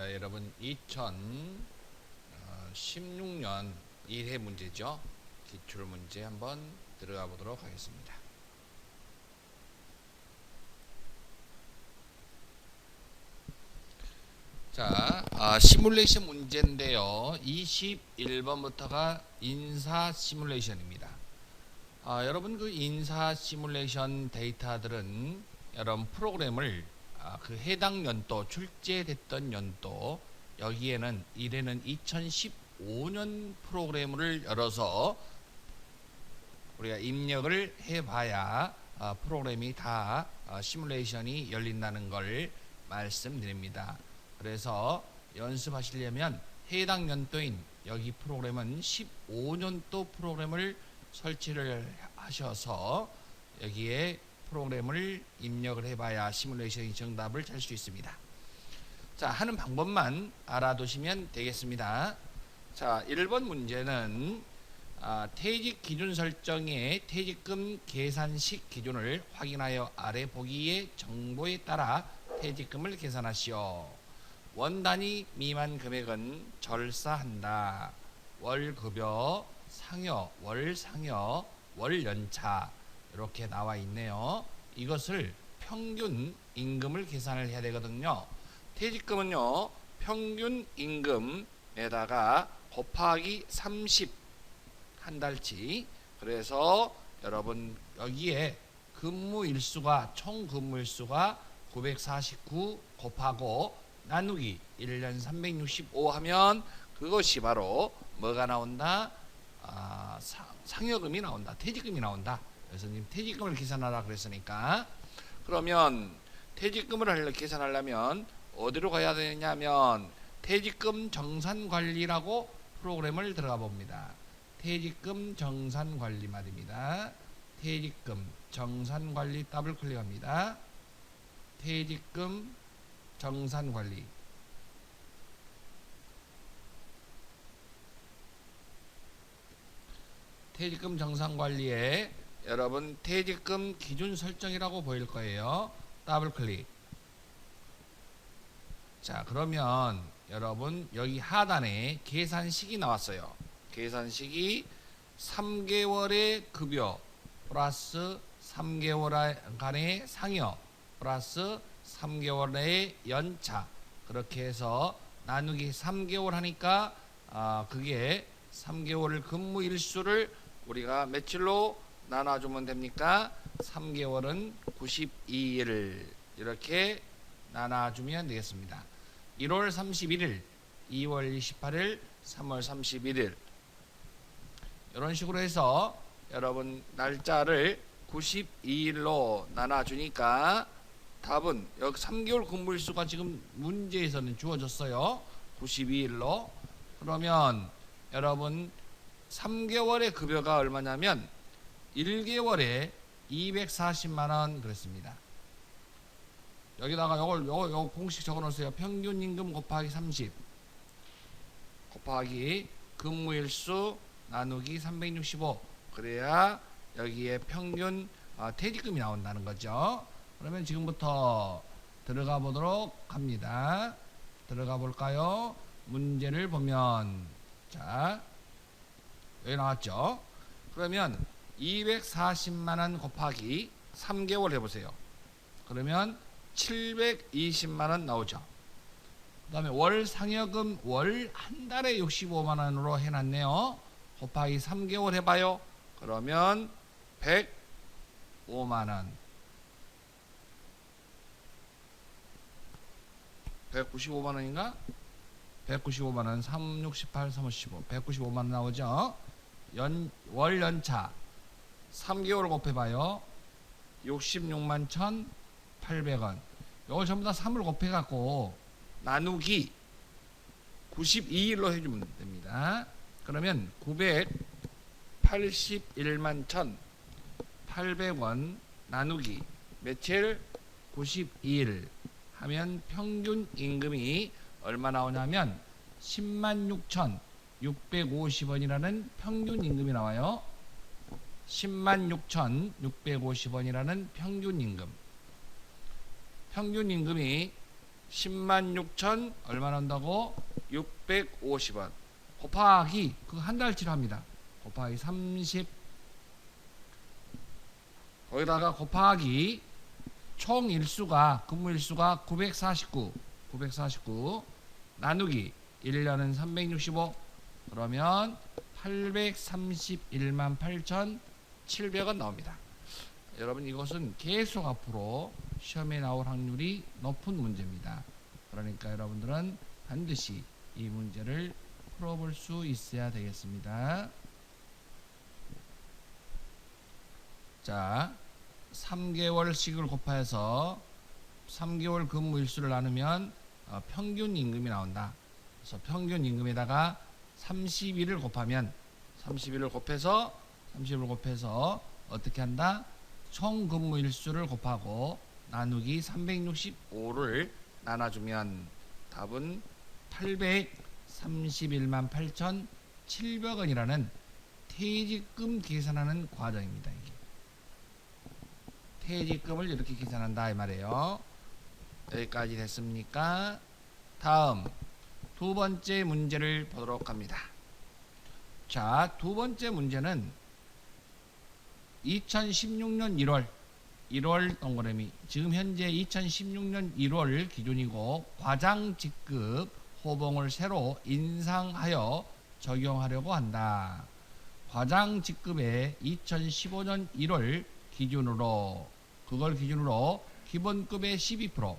자, 여러분 2016년 1회 문제죠. 기출 문제 한번 들어가 보도록 하겠습니다. 자, 아, 시뮬레이션 문제인데요. 21번부터가 인사 시뮬레이션입니다. 아, 여러분 그 인사 시뮬레이션 데이터들은 여러분 프로그램을 아, 그 해당 연도 출제됐던 연도 여기에는 이래는 2015년 프로그램을 열어서 우리가 입력을 해봐야 아, 프로그램이 다 아, 시뮬레이션이 열린다는 걸 말씀드립니다. 그래서 연습하시려면 해당 연도인 여기 프로그램은 15년도 프로그램을 설치를 하셔서 여기에 프로그램을 입력을 해봐야 시뮬레이션이 정답을 잘 수 있습니다. 자, 하는 방법만 알아두시면 되겠습니다. 자, 1번 문제는 아, 퇴직 기준 설정의 퇴직금 계산식 기준을 확인하여 아래 보기의 정보에 따라 퇴직금을 계산하시오. 원 단위 미만 금액은 절사한다. 월급여, 상여, 월상여, 월연차 이렇게 나와 있네요. 이것을 평균 임금을 계산을 해야 되거든요. 퇴직금은요. 평균 임금에다가 곱하기 30 한 달치. 그래서 여러분 여기에 근무 일수가 총 근무 일수가 949 곱하고 나누기 1년 365 하면 그것이 바로 뭐가 나온다? 아, 상, 상여금이 나온다. 퇴직금이 나온다. 그래서 님 퇴직금을 계산하라 그랬으니까 그러면 퇴직금을 하려 계산하려면 어디로 가야 되냐면 퇴직금 정산 관리라고 프로그램을 들어가 봅니다. 퇴직금 정산 관리 말입니다. 퇴직금 정산 관리 더블 클릭합니다. 퇴직금 정산 관리 퇴직금 정산 관리에 여러분 퇴직금 기준 설정이라고 보일 거예요. 더블 클릭. 자, 그러면 여러분 여기 하단에 계산식이 나왔어요. 계산식이 3개월의 급여 플러스 3개월간의 상여 플러스 3개월의 연차 그렇게 해서 나누기 3개월 하니까 아, 그게 3개월 근무 일수를 우리가 며칠로 나눠주면 됩니까? 3개월은 92일 이렇게 나눠주면 되겠습니다. 1월 31일, 2월 28일, 3월 31일 이런 식으로 해서 여러분 날짜를 92일로 나눠주니까 답은 여기 3개월 근무일수가 지금 문제에서는 주어졌어요. 92일로 그러면 여러분 3개월의 급여가 얼마냐면 1개월에 240만 원 그랬습니다. 여기다가 요걸 요, 요 공식 적어 놓으세요. 평균 임금 곱하기 30 곱하기 근무일수 나누기 365 그래야 여기에 평균 어, 퇴직금이 나온다는 거죠. 그러면 지금부터 들어가 보도록 합니다. 들어가 볼까요? 문제를 보면 자 여기 나왔죠. 그러면 240만 원 곱하기 3개월 해보세요. 그러면 720만 원 나오죠. 그 다음에 월 상여금 월 한 달에 65만 원으로 해놨네요. 곱하기 3개월 해봐요. 그러면 105만 원. 195만 원인가? 195만 원, 3, 6, 18, 3, 5, 15. 195만 원 나오죠? 연, 월 연차 3개월 곱해봐요. 66만 1,800원. 이걸 전부 다 3을 곱해갖고 나누기 92일로 해주면 됩니다. 그러면 981만 1,800원 나누기 며칠 92일 하면 평균 임금이 얼마 나오냐면 10만 6,650원이라는 평균 임금이 나와요. 10만 6,650원이라는 평균 임금. 평균 임금이 10만 6천 얼마 난다고? 650원 곱하기 그거 한 달치로 합니다. 곱하기 30 거기다가 곱하기 총 일수가 근무 일수가 949 949 나누기 1년은 365 그러면 831만 8,700원 나옵니다. 여러분 이것은 계속 앞으로 시험에 나올 확률이 높은 문제입니다. 그러니까 여러분들은 반드시 이 문제를 풀어볼 수 있어야 되겠습니다. 자, 3개월씩을 곱해서 3개월 근무 일수를 나누면 어, 평균 임금이 나온다. 그래서 평균 임금에다가 31을 곱하면 31을 곱해서 30을 곱해서 어떻게 한다? 총 근무 일수를 곱하고 나누기 365를 나눠주면 답은 831만 8,700원이라는 퇴직금 계산하는 과정입니다. 이게 퇴직금을 이렇게 계산한다 이 말이에요. 여기까지 됐습니까? 다음 두 번째 문제를 보도록 합니다. 자, 두 번째 문제는 2016년 1월 1월 동그라미 지금 현재 2016년 1월 기준이고 과장 직급 호봉을 새로 인상하여 적용하려고 한다. 과장 직급에 2015년 1월 기준으로 그걸 기준으로 기본급의 12%,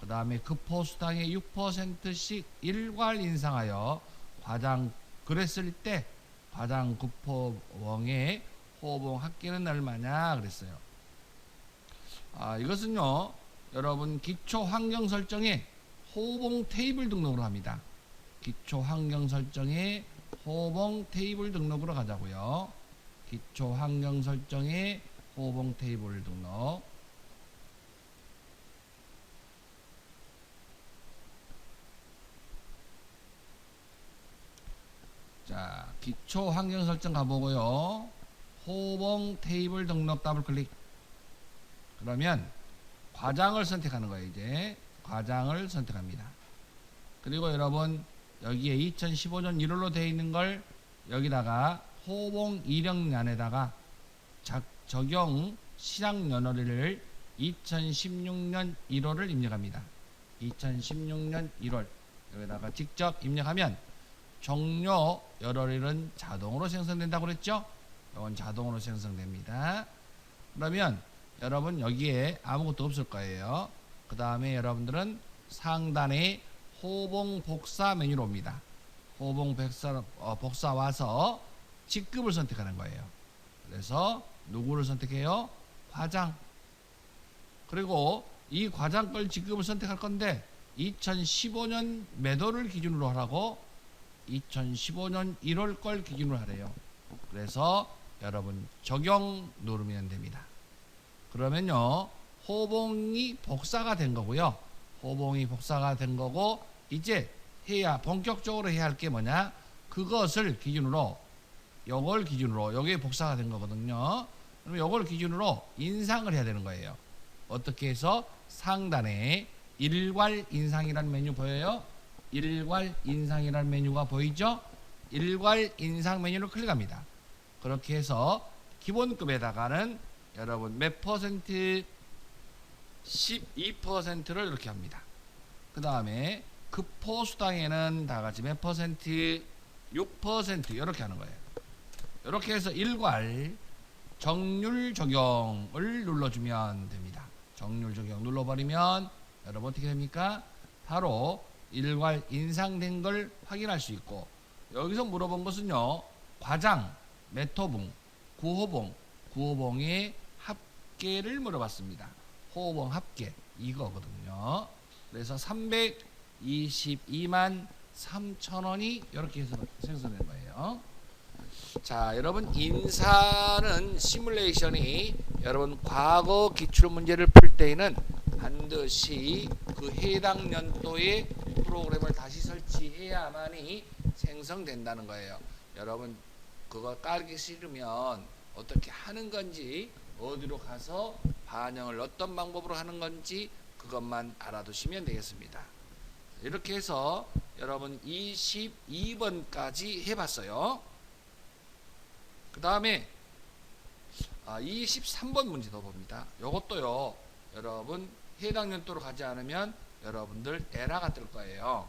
그 다음에 급포수당의 6%씩 일괄 인상하여 과장 그랬을 때 과장 급포봉의 호봉 합계는 얼마냐 그랬어요. 아, 이것은요, 여러분 기초 환경 설정에 호봉 테이블 등록으로 합니다. 기초 환경 설정에 호봉 테이블 등록으로 가자고요. 기초 환경 설정에 호봉 테이블 등록. 자, 기초 환경 설정 가보고요. 호봉 테이블 등록 더블 클릭. 그러면 과장을 선택하는 거예요, 이제. 과장을 선택합니다. 그리고 여러분, 여기에 2015년 1월로 되어 있는 걸 여기다가 호봉 이력란에다가 작- 적용 시장 연월일을 2016년 1월을 입력합니다. 2016년 1월 여기다가 직접 입력하면 종료 연월일은 자동으로 생성된다고 그랬죠? 이건 자동으로 생성됩니다. 그러면 여러분 여기에 아무것도 없을 거예요. 그 다음에 여러분들은 상단에 호봉 복사 메뉴로 옵니다. 호봉 복사, 어, 복사 와서 직급을 선택하는 거예요. 그래서 누구를 선택해요? 과장. 그리고 이 과장 걸 직급을 선택할 건데 2015년 매도를 기준으로 하라고 2015년 1월 걸 기준으로 하래요. 그래서 여러분 적용 누르면 됩니다. 그러면요 호봉이 복사가 된 거고요. 호봉이 복사가 된 거고 이제 해야 본격적으로 해야 할 게 뭐냐? 그것을 기준으로 요걸 기준으로 요게 복사가 된 거거든요. 그럼 요걸 기준으로 인상을 해야 되는 거예요. 어떻게 해서 상단에 일괄 인상이라는 메뉴 보여요? 일괄 인상이라는 메뉴가 보이죠? 일괄 인상 메뉴를 클릭합니다. 그렇게 해서 기본급에다가는 여러분 몇 퍼센트 12%를 이렇게 합니다. 그 다음에 급포수당에는 다 같이 몇 퍼센트 6% 이렇게 하는 거예요. 이렇게 해서 일괄 정률 적용을 눌러주면 됩니다. 정률 적용 눌러버리면 여러분 어떻게 됩니까? 바로 일괄 인상된 걸 확인할 수 있고 여기서 물어본 것은요 과장, 메토봉, 구호봉, 구호봉의 합계를 물어봤습니다. 호봉 합계 이거거든요. 그래서 322만 3천 원이 이렇게 해서 생성된 거예요. 자, 여러분 인사는 시뮬레이션이 여러분 과거 기출 문제를 풀 때에는 반드시 그 해당 연도의 프로그램을 다시 설치해야만이 생성된다는 거예요. 여러분 그거 깔기 싫으면 어떻게 하는 건지 어디로 가서 반영을 어떤 방법으로 하는 건지 그것만 알아두시면 되겠습니다. 이렇게 해서 여러분 22번까지 해봤어요. 그 다음에 아, 23번 문제 더 봅니다. 이것도요, 여러분 해당 연도로 가지 않으면 여러분들 에러가 뜰 거예요.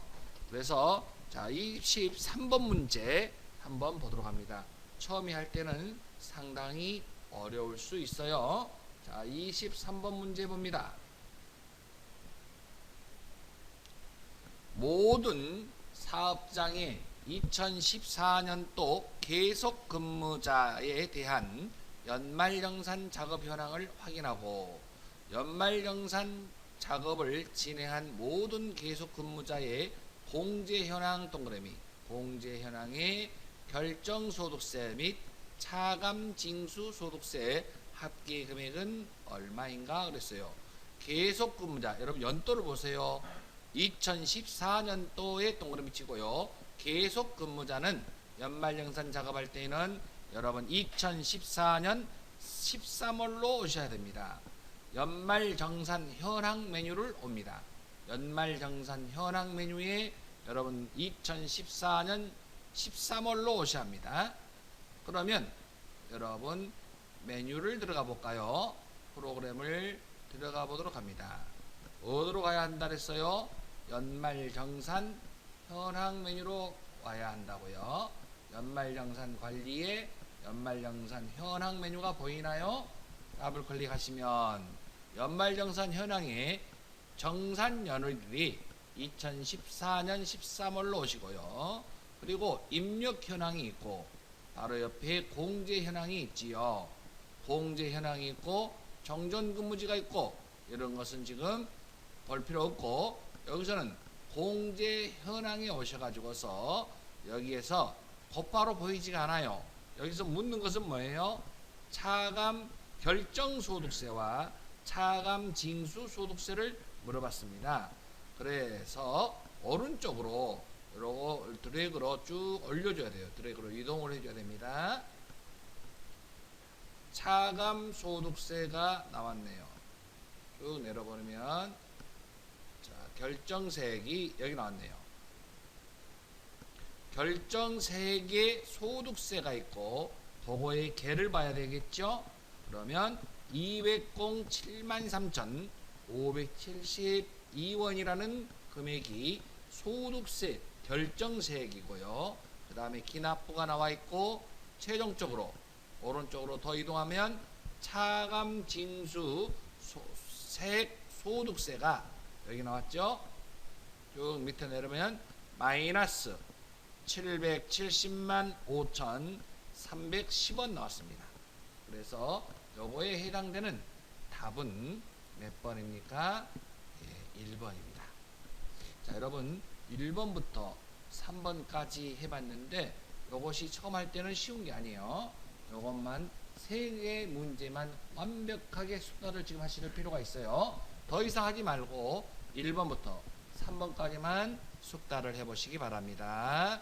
그래서 자 23번 문제 한번 보도록 합니다. 처음에 할 때는 상당히 어려울 수 있어요. 자 23번 문제 봅니다. 모든 사업장의 2014년도 계속 근무자에 대한 연말정산 작업 현황을 확인하고 연말정산 작업을 진행한 모든 계속 근무자의 공제 현황 동그라미 공제 현황의 결정 소득세 및 차감 징수 소득세 합계 금액은 얼마인가 그랬어요. 계속 근무자 여러분 연도를 보세요. 2014년도에 동그라미 치고요. 계속 근무자는 연말정산 작업할 때는 여러분 2014년 13월로 오셔야 됩니다. 연말정산 현황 메뉴를 옵니다. 연말정산 현황 메뉴에 여러분 2014년 13월로 오셔야 합니다. 그러면 여러분 메뉴를 들어가 볼까요? 프로그램을 들어가 보도록 합니다. 어디로 가야 한다 그랬어요? 연말정산 현황 메뉴로 와야 한다고요. 연말정산 관리에 연말정산 현황 메뉴가 보이나요? 더블 클릭하시면 연말정산 현황에 정산 연월일이 2014년 13월로 오시고요. 그리고 입력 현황이 있고 바로 옆에 공제 현황이 있지요. 공제 현황이 있고 정전 근무지가 있고 이런 것은 지금 볼 필요 없고 여기서는 공제 현황에 오셔가지고서 여기에서 곧바로 보이지가 않아요. 여기서 묻는 것은 뭐예요? 차감 결정 소득세와 차감 징수 소득세를 물어봤습니다. 그래서 오른쪽으로 이러고 드래그로 쭉 올려줘야 돼요. 드래그로 이동을 해줘야 됩니다. 차감 소득세가 나왔네요. 쭉 내려버리면 자 결정세액이 여기 나왔네요. 결정세액에 소득세가 있고 그거의 개를 봐야 되겠죠. 그러면 207만 3,572원이라는 금액이 소득세 결정세액이고요. 그 다음에 기납부가 나와 있고 최종적으로 오른쪽으로 더 이동하면 차감 징수 소, 세액 소득세가 여기 나왔죠. 쭉 밑에 내려면 마이너스 770만 5,310원 나왔습니다. 그래서 요거에 해당되는 답은 몇 번입니까? 예, 1번입니다. 자, 여러분 1번부터 3번까지 해봤는데 요것이 처음 할 때는 쉬운 게 아니에요. 요것만 세 개의 문제만 완벽하게 숙달을 지금 하실 필요가 있어요. 더 이상 하지 말고 1번부터 3번까지만 숙달을 해보시기 바랍니다.